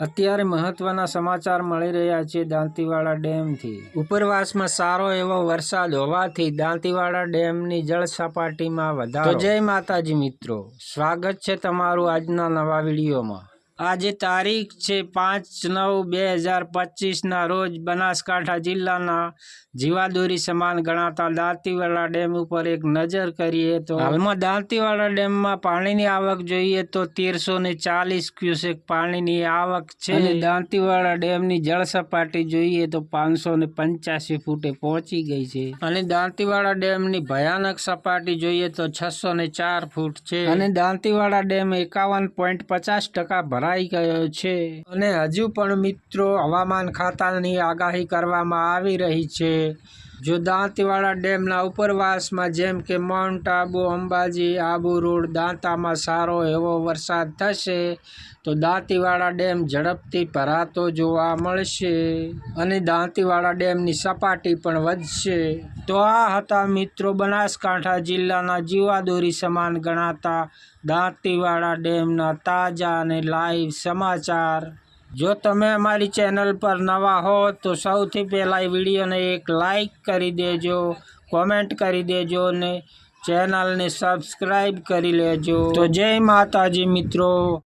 અત્યારે મહત્વના સમાચાર મળી રહ્યા છે દાંતીવાડા ડેમથી. ઉપરવાસમાં સારો એવો વરસાદ હોવાથી દાંતીવાડા ડેમની જળ સપાટીમાં વધારો. જય માતાજી મિત્રો. સ્વાગત છે તમારું આજના નવા વિડીયોમાં. આજે તારીખ છે પાંચ નવ બે હજાર પચીસના રોજ બનાસકાંઠા જિલ્લાના જીવાદોરી સમાન ગણાતા દાંતીવાડા ડેમ ઉપર એક નજર કરીએ તો હાલમાં દાંતીવાડા ડેમમાં પાણીની આવક જોઈએ તો તેરસો ને ચાલીસ ક્યુસેક પાણીની આવક છે. અને દાંતીવાડા ડેમની જળ સપાટી જોઈએ તો પાંચસો ને પંચ્યાસી ફૂટે પહોંચી ગઈ છે. અને દાંતીવાડા ડેમની ભયાનક સપાટી જોઈએ તો છસો ને ચાર ફૂટ છે. અને દાંતીવાડા ડેમ એકાવન પોઈન્ટ પચાસ ટકા ભરાઈ ગયો છે. અને હજુ પણ મિત્રો હવામાન ખાતાની આગાહી કરવામાં આવી રહી છે. જો દાંતીવાડા ડેમના ઉપરવાસમાં જેમ કે માઉન્ટ આબુ, અંબાજી, આબુ રોડ દાંતામાં સારો એવો વરસાદ થશે, તો દાંતીવાડા ડેમ ઝડપથી ભરાતો જોવા મળશે અને દાંતીવાડા ડેમની સપાટી પણ વધશે. તો આ હતા મિત્રો બનાસકાંઠા જિલ્લાના જીવાદોરી સમાન ગણાતા દાંતીવાડા ડેમના તાજા અને લાઈવ સમાચાર. જો તમે અમારી ચેનલ પર નવા હો તો સૌથી પહેલાં વિડીયોને એક લાઈક કરી દેજો, કોમેન્ટ કરી દેજો અને ચેનલને સબસ્ક્રાઈબ કરી લેજો. તો જય માતાજી મિત્રો.